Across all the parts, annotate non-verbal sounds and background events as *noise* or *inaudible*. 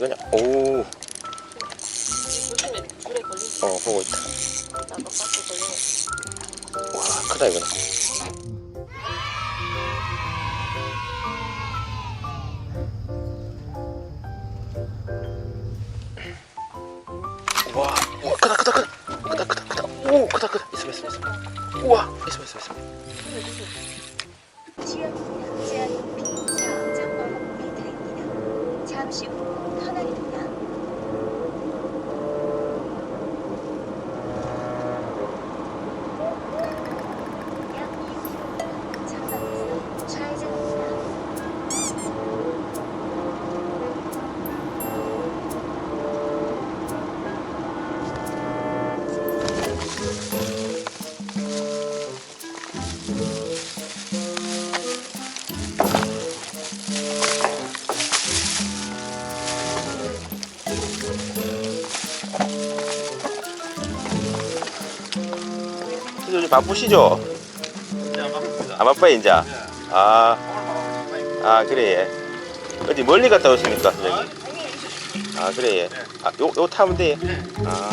밑에 그냥 오, 어 조심해 물에 걸리지 보고 있다. 나도 박스 걸리네 와 크다 이거는. 와, 와 크다 크다 크다 크다 크다 크다. 오 크다 크다. 있어 있어 있어. 우와 있어 있어 있어. 4.5m입니다. 바쁘시죠? 안 바빠요 이제. 아, 아 그래 예. 어디 멀리 갔다 오십니까 선생님? 아 그래 예. 아, 요, 요 타면 돼. 아.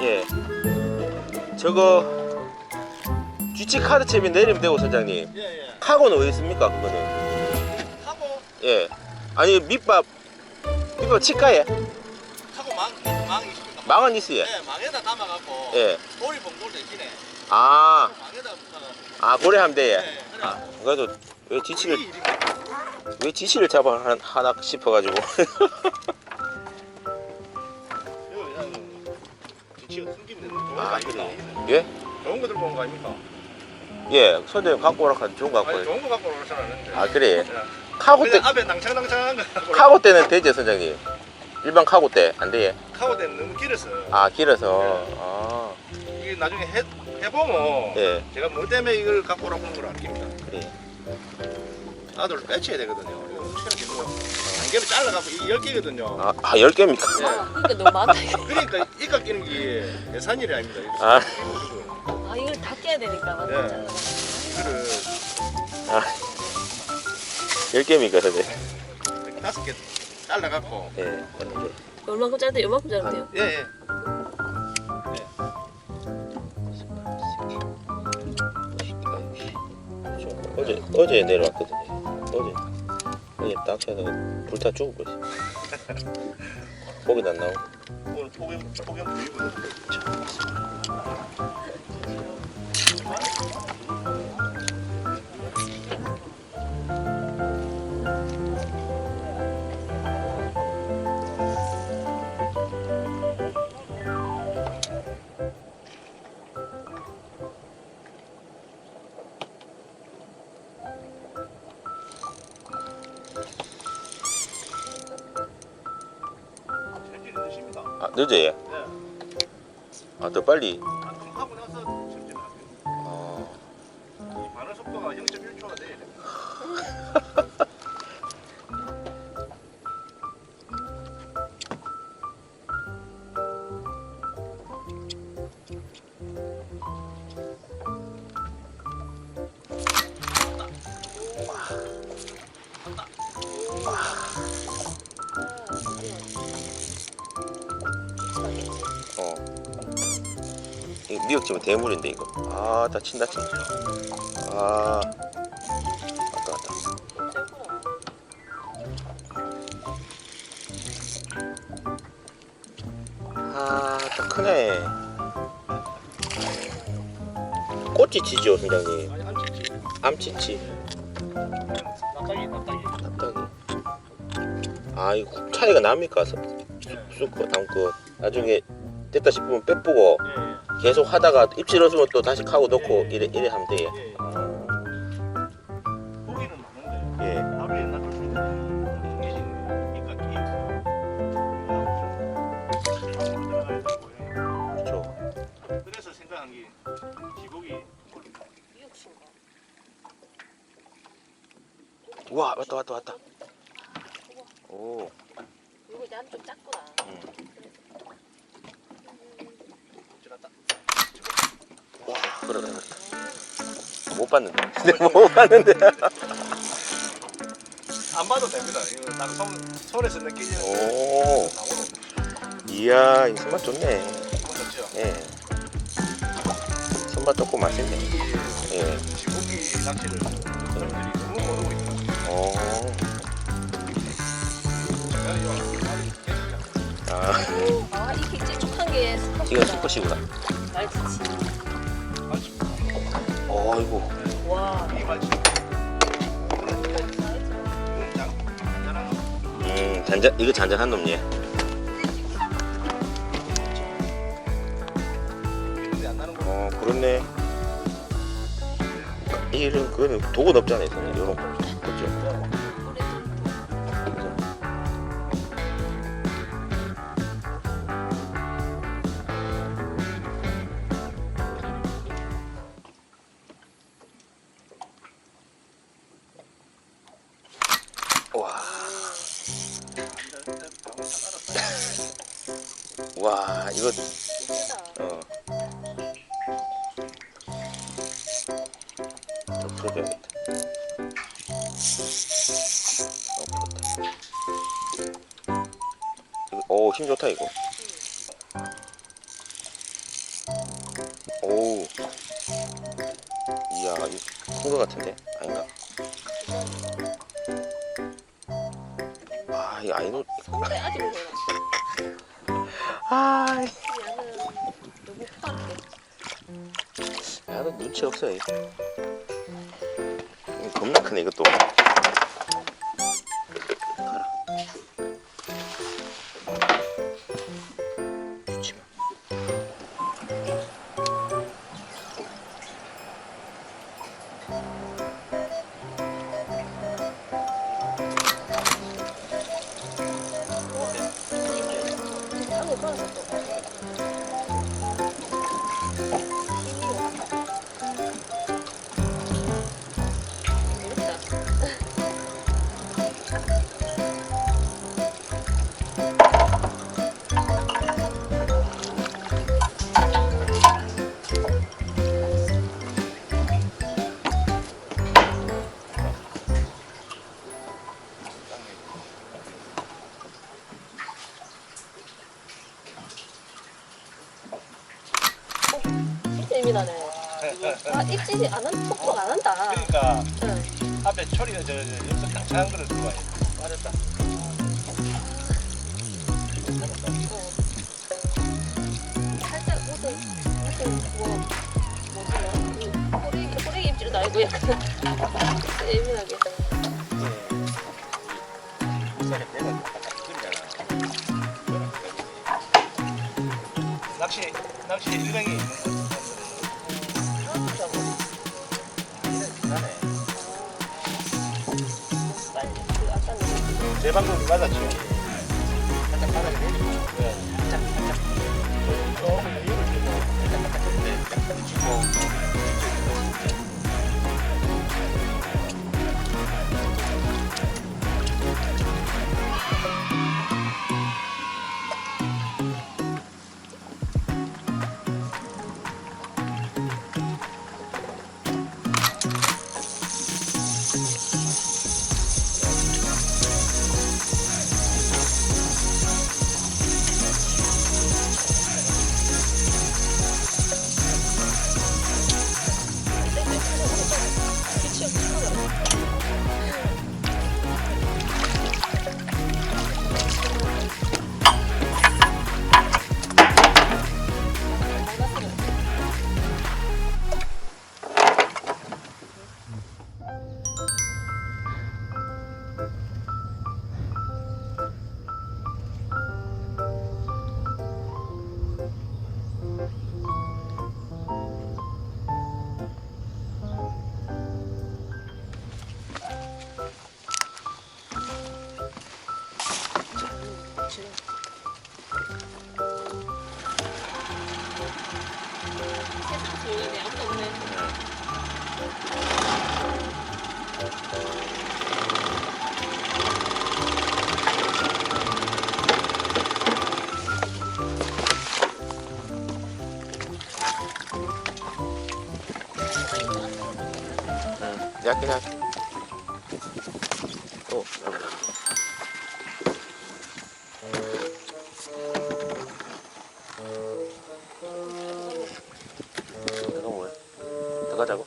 예. 저거 GT 카드채비 내리면 되고 선장님. 예 예. 카고는 어디 있습니까 그거는? 하고 예. 아니 밑밥 밑밥 치과에 하고 망 망이 있습니다. 망은 있어요. 예, 망에다 담아갖고 예. 돌이 봉돌 대신에 아, 망에다. 아 고래하면 돼. 예. 예. 그래. 아, 그래도 왜 지치를 왜 지치를 잡아 한- 하나 싶어가지고. *laughs* 이거 그냥 지치가 숨기면 되는 좋은 거 아, 아닙니까? 예? 좋은 거 들고 온거 아닙니까? 예. 선생님 갖고 오라 하면 좋은 거 갖고. 아니 와요. 좋은 거 갖고 오라는 않는데. 아 그래. 예. 카고 때 그냥 앞에 낭창낭창한 거 갖고 오라. 카고 때는 되죠 선장님. 일반 카고 때 안 돼. 카고 때는 너무 길어서 아 길어서. 아 이게 나중에 해 해보면 예. 제가 뭐 때문에 이걸 갖고 오라고 하는 걸 알깁니다. 그래. 나도를 빼쳐야 되거든요. 이거 엄청나게 뭐한 개를 잘라갖고 이열 개거든요. 아, 아 10개입니까? 아 그러니까 너무 많아 이거. 그러니까 이 깎이는 게 예산일이 아닙니다. 이거. 아. 아 이걸 다 깨야 되니까 맞아 예. 네. 아. 10개입니까 선생님? 이렇게 다섯 개 잘라갖고 예. 이렇게. 얼마큼 짜도 얼마큼 짜도 돼요? 예 예. 어제 어제 내려왔거든요. 어제 어제 낚시하다가 불타 죽을 뻔했어. 고기도 안 나오고. 오늘 폭염 폭염 불이 늦어요. 예. 아더 빨리. 미역집은 대물인데 이거. 아, 다 친다 친. 아, 아까 왔다. 아, 딱 크네. 선장님. 아니 암치치. 암치치. 납작이 납작이. 답답해. 아, 이거 차이가 납니까? 수- 수컷, 암컷. 나중에 됐다 싶으면 빼쁘고 예 계속 하다가 입질 없으면 또 다시 카고 넣고 예. 이래, 이래 하면 돼요. 예. 예. 아, 고기는 많은데 예. 하루에 낚을 수 있는 계신 그러니까 이 그렇죠. 그래서 생각한 게 기복이 꼴입니다. 미역신가? 와, 왔다, 왔다, 왔다. 오, 나는 좀 작구나. 음. 못 봤는데. 내가 *laughs* 못 봤는데. 안 봐도 됩니다. 이거 딱 손, 손에서 느끼는 오. 나오는 이야 이 손맛 좋네. 거 좋죠. 예. 손맛 좋고 맛있네. 예. 지고기 낚시를 사람들이 너무 모르고 있다. 오. 제가 이거 많이 깨끗하게 아 아, 이 객지축한 게 스쿼트다. 이건. 말지치. 맛있 어이구. 와. 음 잔잔 이거 잔잔한 놈이야. 어 그렇네. 이 이름 그거는 독은 없잖아요. 이런 거. 오, 힘 좋다, 이거. 오. 이야, 이거 큰거 같은데? 아닌가? 아, 이 아이노. 근데 아직 몰라. 아, 야는 너무 크한데. 야, 너 눈치 없어, 이. 겁나 크네, 이것도. 가라. 아, 입질이 안 한, 톡톡 안 한다. 그러니까 응. 앞에 초리가 저, 저 여기서 당찬한 거를 들고 와야 돼. 맞았다. 살짝 무슨 무슨 뭐 뭐지 뭐 꼬리 꼬리 입질도 아니고 약간 진짜 예민하게 부산에 배가 딱 이거잖아. 낚시 낚시 일강이 있는 거. 비 아까 제 방금 맞았죠. 살짝 바닥에 내리고. 네. 살짝 살짝. 조금 여유를 주고 살짝 살짝 그때 딱 부딪히 얇긴 하게. 오, 나보다. 내가 뭐해? 들어가자고?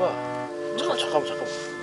대박. 잠깐, 잠깐만, 잠깐만.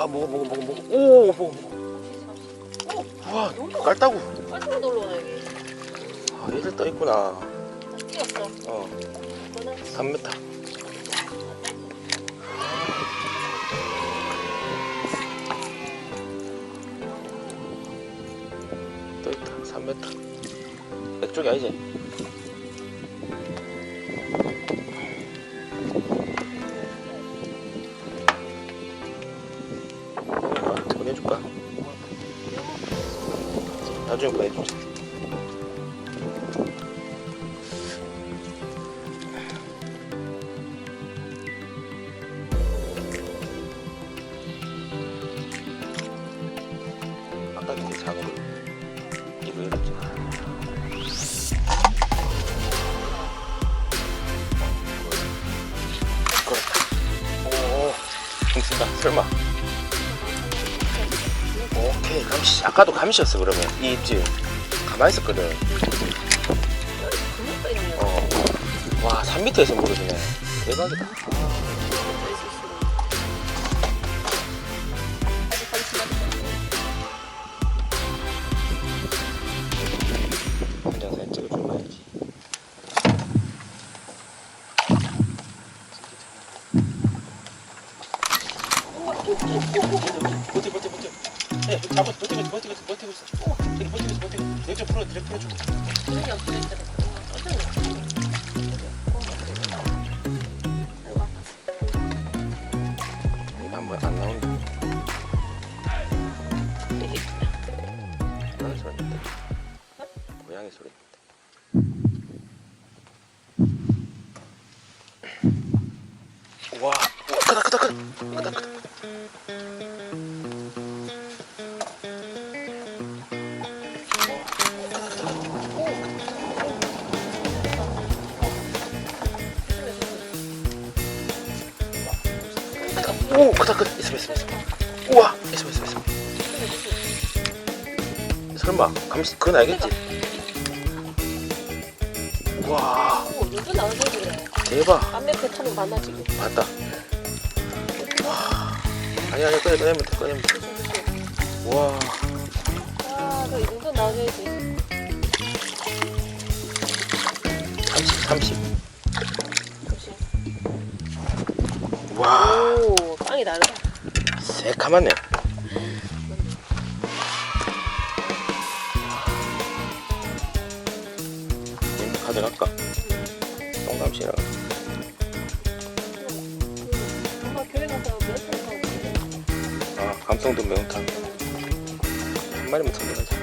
와, 먹어, 먹어, 먹어, 먹어. 오, 먹어, 먹어. 와, 깔따구. 빨리 놀러와 여기. 아, 얘들 떠 있구나. 뛰었어. 어, 이거는 3m. 또 있다, 3m. 이쪽이 아니지? 나중 아까도 감시였어 그러면 이 입질. 가만히 있었거든. 어. 와, 3m에서 모르시네. 대박이다. 잖아. 깜짝 놀랐어. 한번 안 나온다. 고양이 소리 설마, 감시, 그건 알겠지? 와, 오, 누구 나오는 그래. 대박. 패턴은 만나 지금. 맞다. 와, 아니, 아니, 꺼내, 꺼내면 돼, 꺼내면 돼. 와, 아, 그 누구 나오셔야지. 30, 30. 역시. 와, 오, 빵이 다르다. 새카맣네. 가져갈까? 동감씨랑. 엄마 아, 감성도 매운탕. 한 마리만 더 넣어가자.